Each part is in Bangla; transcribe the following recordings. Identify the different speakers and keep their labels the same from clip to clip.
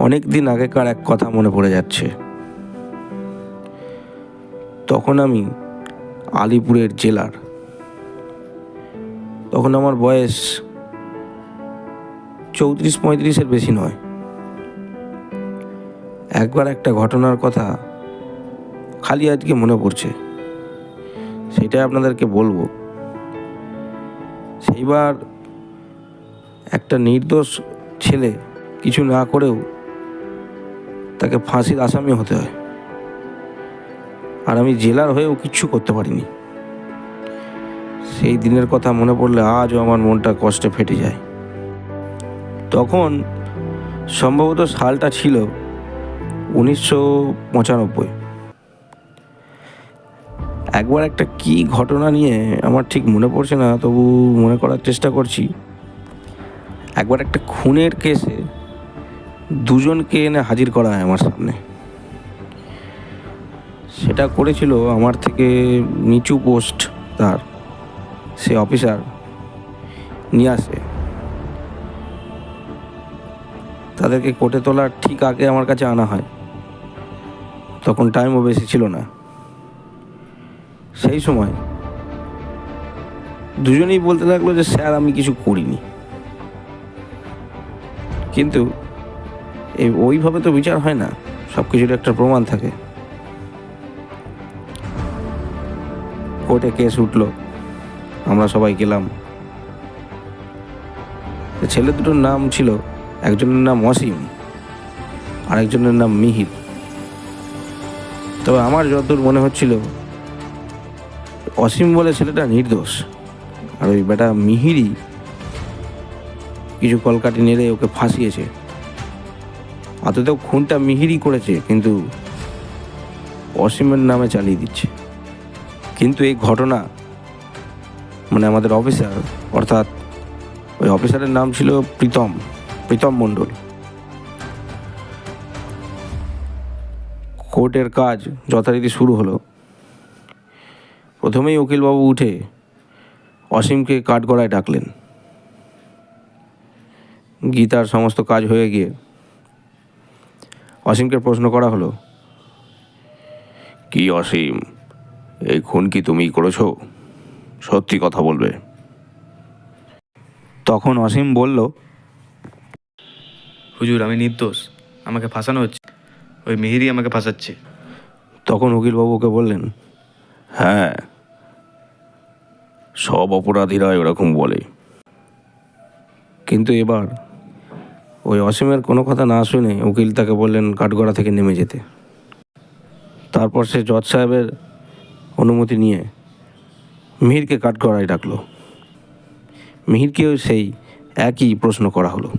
Speaker 1: অনেক দিন আগেকার এক কথা মনে পড়ে যাচ্ছে। তখন আমি আলিপুরের জেলার। তখন আমার বয়স চৌত্রিশ পঁয়ত্রিশের বেশি নয়। একবার একটা ঘটনার কথা খালি আজকে মনে পড়ছে। সেটাই আপনাদেরকে বলব। সেইবার একটা নির্দোষ ছেলে কিছু না করেও তাকে ফাঁসির আসামি হতে হয়। আর আমি জেলার হয়েও কিচ্ছু করতে পারিনি। সেই দিনের কথা মনে পড়লে আজও আমার মনটা কষ্টে ফেটে যায়। তখন সম্ভবত সালটা ছিল উনিশশো পঁচানব্বই। একবার একটা কি ঘটনা নিয়ে আমার ঠিক মনে পড়ছে না, তবু মনে করার চেষ্টা করছি। একবার একটা খুনের কেসে দুজনকে এনে হাজির করা হয় আমার সামনে। সেটা করেছিল আমার থেকে নিচু পোস্ট তার, সে অফিসার নিয়ে আসে তাদেরকে কোর্টে তোলার ঠিক আগে আমার কাছে আনা হয়। তখন টাইমও বেশি ছিল না। সেই সময় দুজনেই বলতে লাগল যে, স্যার, আমি কিছু করিনি। কিন্তু এই ওইভাবে তো বিচার হয় না। সব কিছুর একটা প্রমাণ থাকে। কোর্টে কেস উঠল। আমরা সবাই গেলাম। ছেলে দুটোর নাম ছিল, একজনের নাম অসীম, আরেকজনের নাম মিহির। তবে আমার যতদূর মনে হচ্ছিল, অসীম বলে ছেলেটা নির্দোষ, আর ওই বেটা মিহিরই কিছু কলকাটি নেড়ে ওকে ফাঁসিয়েছে। অততেও খুনটা মিহিরই করেছে, কিন্তু অসীমের নামে চালিয়ে দিচ্ছে। কিন্তু এই ঘটনা মানে আমাদের অফিসার, অর্থাৎ ওই অফিসারের নাম ছিল প্রীতম প্রীতম মণ্ডল। কোর্টের কাজ যথারীতি শুরু হলো। প্রথমেই উকিলবাবু উঠে অসীমকে কাঠগড়ায় ডাকলেন। গীতার সমস্ত কাজ হয়ে গিয়ে অসীমকে প্রশ্ন করা হলো কি অসীম? এই খুন কি তুমি করেছ? সত্যি কথা বলবে। তখন অসীম বলল
Speaker 2: হুজুর আমি নির্দোষ আমাকে ফাঁসানো হচ্ছে। ওই মেহেরি আমাকে ফাঁসাচ্ছে।
Speaker 1: তখন উকিলবাবুকে বললেন হ্যাঁ সব অপরাধীরা এরকম বলে। কিন্তু এবার ওই অসীমের কোনো কথা না শুনে উকিল তাকে বললেন, কাঠগড়া থেকে নেমে যেতে। তারপর সে জজ সাহেবের অনুমতি নিয়ে মিহিরকে কাঠগড়ায় ডাকলো। মিহিরকেও সেই একই প্রশ্ন করা হলো।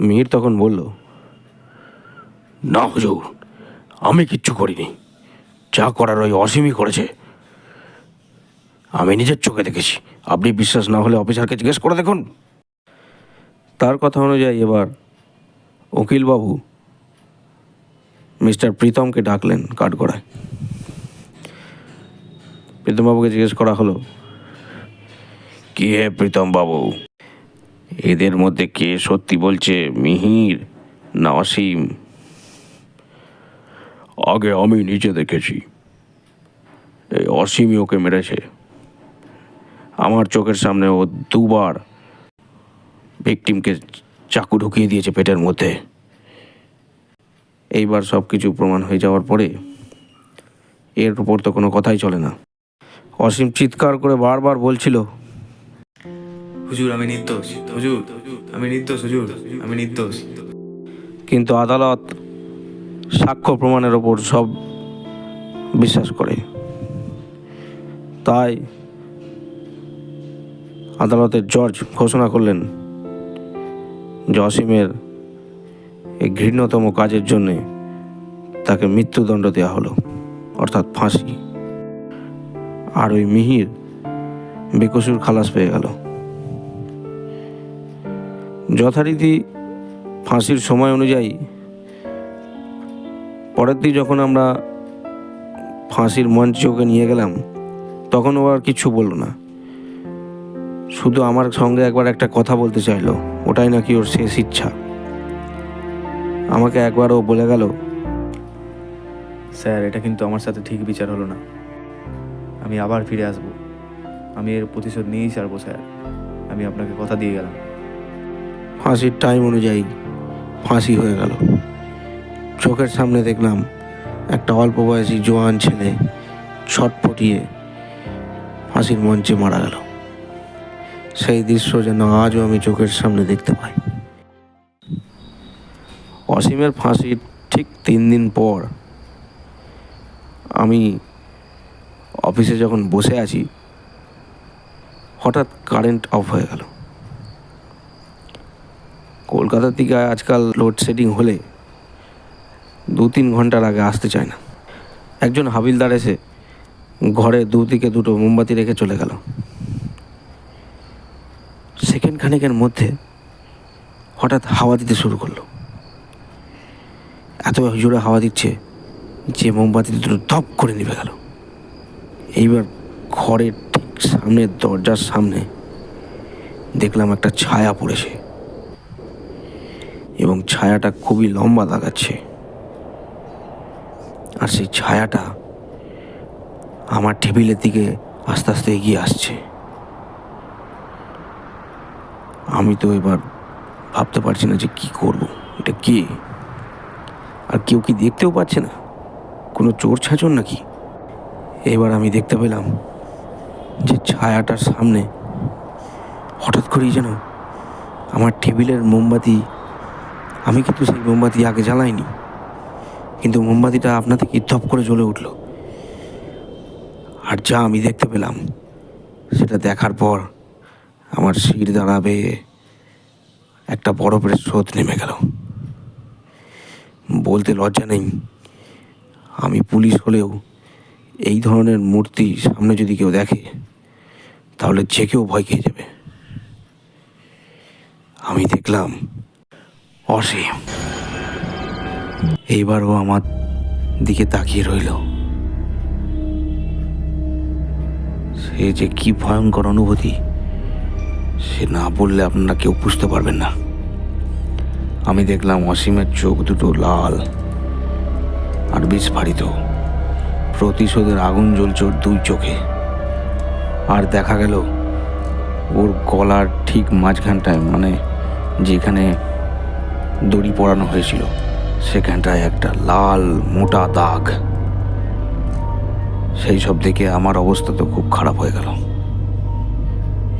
Speaker 1: মিহির তখন বলল, না হুজুর, আমি কিচ্ছু করিনি। যা করার ওই অসীমই করেছে। আমি নিজের চোখে দেখেছি। আপনি বিশ্বাস না হলে অফিসারকে জিজ্ঞেস করে দেখুন। তার কথা অনুযায়ী এবার উকিলবাবু মিস্টার প্রীতমকে ডাকলেন কাঠগড়ায়। প্রীতমবাবুকে জিজ্ঞেস করা হলো, কি হে প্রীতম বাবু এদের মধ্যে কে সত্যি বলছে মিহির না অসীম? আগে আমি নিজে দেখেছি। এই অসীমই ওকে মেরেছে। আমার চোখের সামনে ও দুবার ভিকটিমকে চাকু ঢুকিয়ে দিয়েছে পেটের মধ্যে। এইবার সব কিছু প্রমাণ হয়ে যাওয়ার পরে এর উপর তো কোনো কথাই চলে না। অসীম চিৎকার করে বারবার বলছিল
Speaker 2: হুজুর আমি নির্দোষ। হুজুর আমি নির্দোষ হুজুর আমি নির্দোষ।
Speaker 1: কিন্তু আদালত সাক্ষ্য প্রমাণের ওপর সব বিশ্বাস করে। তাই আদালতের জজ ঘোষণা করলেন যে অসীমের এই ঘৃণ্যতম কাজের জন্যে তাকে মৃত্যুদণ্ড দেওয়া হলো, অর্থাৎ ফাঁসি। আর ওই মিহির বেকসুর খালাস পেয়ে গেল। যথারীতি ফাঁসির সময় অনুযায়ী পরের দিন যখন আমরা ফাঁসির মঞ্চে ওকে নিয়ে গেলাম, তখন ও আর কিছু বলল না। শুধু আমার সঙ্গে একবার একটা কথা বলতে চাইলো, ওটাই নাকি ওর শেষ ইচ্ছা। আমাকে একবারও বলে গেল,
Speaker 2: স্যার, এটা কিন্তু আমার সাথে ঠিক বিচার হলো না। আমি আবার ফিরে আসব। আমি এর প্রতিশোধ নিয়েই ছাড়বো, স্যার। আমি আপনাকে কথা দিয়ে গেলাম।
Speaker 1: ফাঁসির টাইম অনুযায়ী ফাঁসি হয়ে গেল। চোখের সামনে দেখলাম একটা অল্প বয়সী জোয়ান ছেলে ছটফটিয়ে ফাঁসির মঞ্চে মারা গেল। সেই দৃশ্য যেন আজও আমি চোখের সামনে দেখতে পাই। অসীমের ফাঁসির ঠিক তিন দিন পর আমি অফিসে যখন বসে আছি, হঠাৎ কারেন্ট অফ হয়ে গেল। কলকাতার দিকে আজকাল লোডশেডিং হলে দু তিন ঘণ্টার আগে আসতে চায় না। একজন হাবিলদার এসে ঘরে দুদিকে দুটো মোমবাতি রেখে চলে গেল। সেকেন্ড খানেকের মধ্যে হঠাৎ হাওয়া দিতে শুরু করল। এত জোরে হাওয়া দিচ্ছে যে মোমবাতি দুটো ধপ করে নিভে গেল। এইবার ঘরের ঠিক সামনের দরজার সামনে দেখলাম একটা ছায়া পড়েছে এবং ছায়াটা খুবই লম্বা দাগাচ্ছে আর সেই ছায়াটা আমার টেবিলের দিকে আস্তে আস্তে এগিয়ে আসছে। আমি তো এবার ভাবতে পারছি না যে কি করব। এটা কে? আর কেউ কি দেখতেও পাচ্ছে না? কোনো চোর ছাঁচর নাকি? এবার আমি দেখতে পেলাম যে ছায়াটার সামনে হঠাৎ করেই যেন আমার টেবিলের মোমবাতি, আমি কিন্তু সেই মোমবাতি আগে জ্বালাইনি, কিন্তু মোমবাতিটা আপনা থেকে ধপ করে জ্বলে উঠল। আর যা আমি দেখতে পেলাম, সেটা দেখার পর আমার শির দাঁড়াবে। একটা বরফের স্রোত নেমে গেল। বলতে লজ্জা নেই। আমি পুলিশ হলেও এই ধরনের মূর্তি সামনে যদি কেউ দেখে, তাহলে যে কেউ ভয় খেয়ে যাবে। আমি দেখলাম অসীম। এইবারও আমার দিকে তাকিয়ে রইল। সে যে কি ভয়ঙ্কর অনুভূতি। সে না বললে আপনারা কেউ বুঝতে পারবেন না। আমি দেখলাম অসীমের চোখ দুটো লাল আর বিস্ফারিত। প্রতিশোধের আগুন জ্বলছে ওর দুই চোখে। আর দেখা গেল, ওর গলার ঠিক মাঝখানটায় মানে যেখানে দড়ি পরানো হয়েছিল, সেখানটায় একটা লাল, মোটা দাগ। সেই সব দেখে আমার অবস্থা তো খুব খারাপ হয়ে গেল।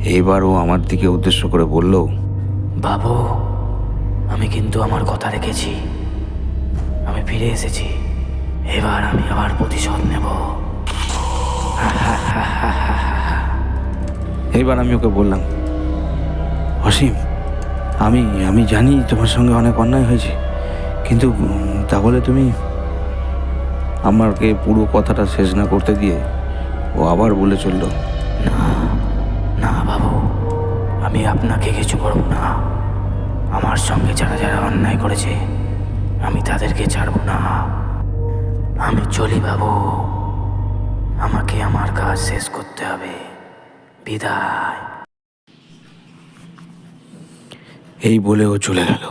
Speaker 1: এইবারও আমার দিকে উদ্দেশ্য করে বলল
Speaker 3: বাবু আমি কিন্তু আমার কথা রেখেছি। আমি ফিরে এসেছি। এবার আমি আবার প্রতিশোধ নেব।
Speaker 1: এবার আমি ওকে বললাম অসীম আমি আমি জানি তোমার সঙ্গে অনেক অন্যায় হয়েছে কিন্তু তাহলে তুমি আমাকে পুরো কথাটা শেষ না করতে দিয়ে ও আবার বলে চলল
Speaker 3: আমি আপনাকে কিছু করব না। আমার সঙ্গে যারা যারা অন্যায় করেছে, আমি তাদেরকে ছাড়ব না। আমি চলি বাবু। আমাকে আমার কাজ শেষ করতে হবে। বিদায়।
Speaker 1: এই বলে ও চলে গেল।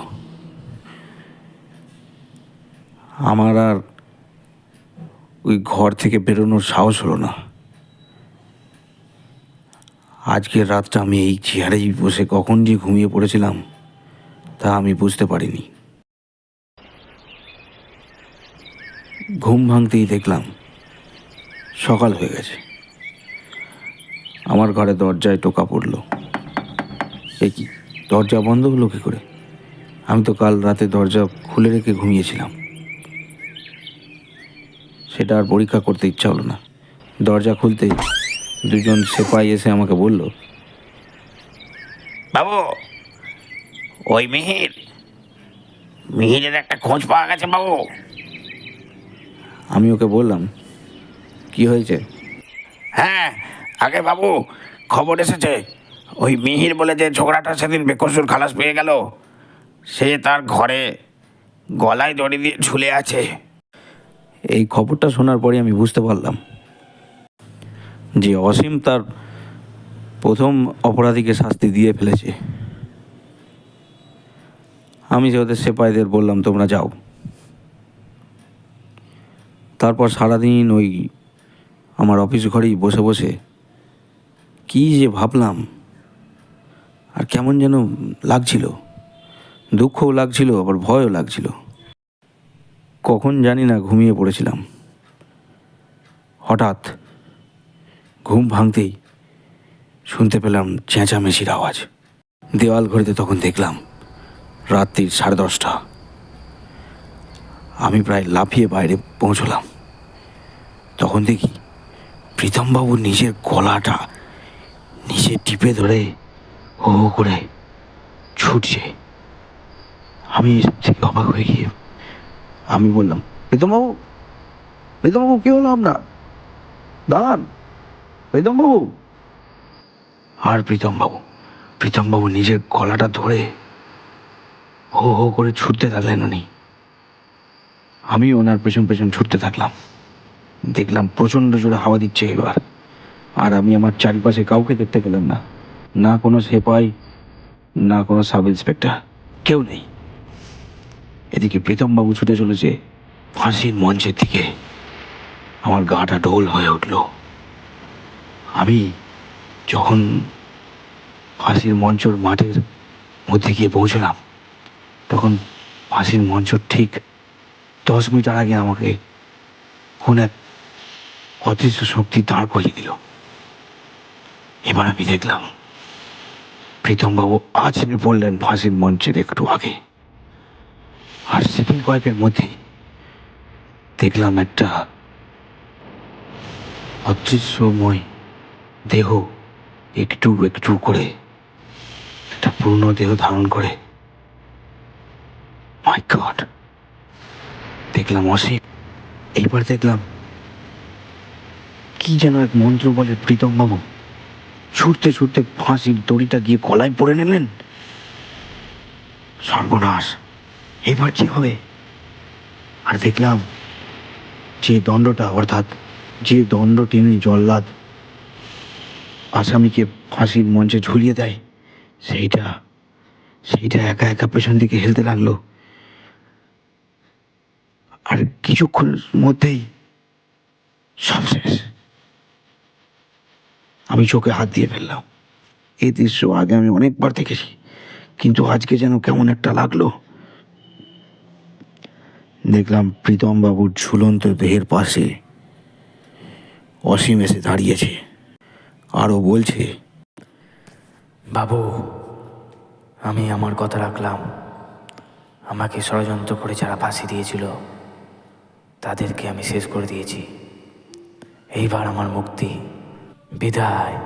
Speaker 1: আমার আর ওই ঘর থেকে বেরোনোর সাহস হলো না। আজকের রাতটা আমি এই চেয়ারেই বসে কখন যে ঘুমিয়ে পড়েছিলাম, তা আমি বুঝতে পারিনি। ঘুম ভাঙতেই দেখলাম সকাল হয়ে গেছে। আমার ঘরে দরজায় টোকা পড়ল। এ কি, দরজা বন্ধ হলো কী করে? আমি তো কাল রাতে দরজা খুলে রেখে ঘুমিয়েছিলাম। সেটা আর পরীক্ষা করতে ইচ্ছা হলো না। দরজা খুলতেই দুজন সেপাই এসে আমাকে বলল
Speaker 4: বাবু ওই মিহির মিহিরের একটা খোঁজ পাওয়া গেছে বাবু।
Speaker 1: আমি ওকে বললাম কি হয়েছে?
Speaker 4: হ্যাঁ আগে বাবু খবর এসেছে ওই মিহির বলে যে ঝগড়াটা সেদিন বেকসুর খালাস পেয়ে গেল সে তার ঘরে গলায় দড়ি দিয়ে ঝুলে আছে।
Speaker 1: এই খবরটা শোনার পরে আমি বুঝতে পারলাম। যে অসীম তার প্রথম অপরাধীকে শাস্তি দিয়ে ফেলেছে। আমি যে ওদের সেপাইদের বললাম, তোমরা যাও। তারপর সারাদিন ওই আমার অফিস ঘরেই বসে বসে কী যে ভাবলাম, আর কেমন যেন লাগছিল। দুঃখও লাগছিল, আবার ভয়ও লাগছিল। কখন জানি না ঘুমিয়ে পড়েছিলাম। হঠাৎ ঘুম ভাঙতেই শুনতে পেলাম চেঁচামেচির আওয়াজ। দেওয়াল ঘড়িতে তখন দেখলাম রাত্রির সাড়ে দশটা। আমি প্রায় লাফিয়ে বাইরে পৌঁছলাম। তখন দেখি প্রীতমবাবু নিজের গলাটা নিজে টিপে ধরে হো হো করে ছুটছে। আমি থেকে অবাক হয়ে গিয়ে আমি বললাম, প্রীতমবাবু প্রীতমবাবু, কী হলো আপনার? দাঁড়ান। প্রীতমবাবু? আর প্রীতমবাবু প্রীতমবাবু নিজের গলাটা ধরে হো হো করে ছুটতে থাকলেন উনি। আমি ওনার পেছন পেছন ছুটতে থাকলাম। দেখলাম প্রচণ্ড জোরে হাওয়া দিচ্ছে এবার। আর আমি আমার চারিপাশে কাউকে দেখতে পেলাম না। না কোনো সেপাই, না কোনো সাব ইন্সপেক্টর, কেউ নেই। এদিকে প্রীতমবাবু ছুটে চলেছে। ফাঁসির মঞ্চের দিকে। আমার গাটা ঢোল হয়ে উঠল। আমি যখন ফাঁসির মঞ্চর মাঠের মধ্যে গিয়ে পৌঁছলাম, তখন ফাঁসির মঞ্চ ঠিক দশ মিটার আগে আমাকে কোন এক অদৃশ্য শক্তি দাঁড় করিয়ে দিল। এবার আমি দেখলাম, প্রীতমবাবু আছড়ে পড়লেন ফাঁসির মঞ্চের একটু আগে। আর সেকেন্ড কয়েকের মধ্যেই দেখলাম একটা অদৃশ্যময় দেহ একটু একটু করে, একটা পূর্ণ দেহ ধারণ করে। মাই গড দেখলাম অসীম। এইবার দেখলাম কি যেন এক মন্ত্র বলে প্রীতম বাবু ছুটতে ছুটতে ফাঁসির দড়িটা গিয়ে গলায় পড়ে নিলেন। সর্বনাশ! এবার কি হবে? আর দেখলাম যে দণ্ডটা, অর্থাৎ যে দণ্ড টেনে জল্লাদ আসামিকে ফাঁসির মঞ্চে ঝুলিয়ে দেয়। সেইটা সেইটা একা একা পেছন দিকে হেলতে লাগল। আর কিছুক্ষণের মধ্যেই সব শেষ। আমি চোখে হাত দিয়ে ফেললাম। এই দৃশ্য আগে আমি অনেকবার দেখেছি, কিন্তু আজকে যেন কেমন একটা লাগল। দেখলাম প্রীতম বাবুর ঝুলন্ত দেহের পাশে অসীম এসে দাঁড়িয়েছে। আরও বলছে।
Speaker 3: বাবু আমি আমার কথা রাখলাম। আমাকে ষড়যন্ত্র করে যারা ফাঁসি দিয়েছিল তাদেরকে আমি শেষ করে দিয়েছি। এইবার আমার মুক্তি। বিদায়।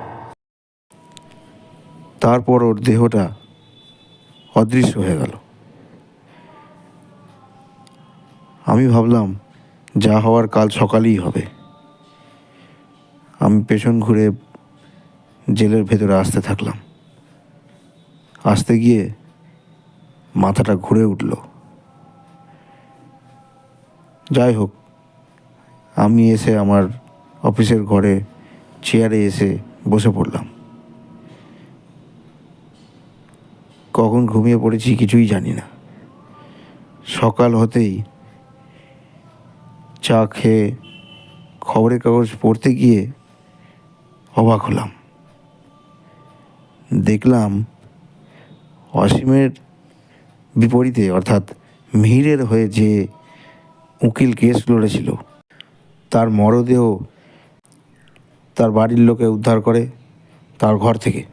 Speaker 1: তারপর ওর দেহটা অদৃশ্য হয়ে গেল। আমি ভাবলাম যা হওয়ার কাল সকালেই হবে। আমি পেছন ঘুরে জেলের ভেতরে আসতে থাকলাম। আসতে গিয়ে মাথাটা ঘুরে উঠল। যাই হোক, আমি এসে আমার অফিসের ঘরে চেয়ারে এসে বসে পড়লাম। কখন ঘুমিয়ে পড়েছি কিছুই জানি না। সকাল হতেই চা খেয়ে খবরের কাগজ পড়তে গিয়ে অবাক হলাম। দেখলাম অসীমের বিপরীতে, অর্থাৎ মিহিরের হয়ে যে উকিল কেস লড়েছিল, তার মরদেহ তার বাড়ির লোকে উদ্ধার করে তার ঘর থেকে।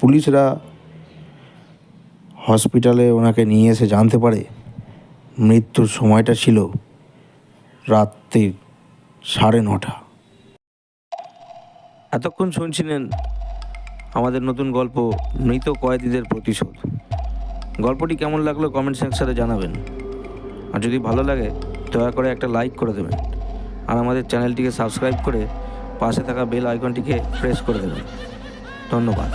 Speaker 1: পুলিশরা হসপিটালে ওনাকে নিয়ে এসে জানতে পারে মৃত্যুর সময়টা ছিল রাত্রির সাড়ে নটা। এতক্ষণ শুনছিলেন আমাদের নতুন গল্প, মৃত কয়েদিদের প্রতিশোধ। গল্পটি কেমন লাগল কমেন্ট সেকশনে জানাবেন। আর যদি ভালো লাগে, দয়া করে একটা লাইক করে দেবেন। আর আমাদের চ্যানেলটিকে সাবস্ক্রাইব করে পাশে থাকা বেল আইকনটিকে প্রেস করে দেবেন। ধন্যবাদ।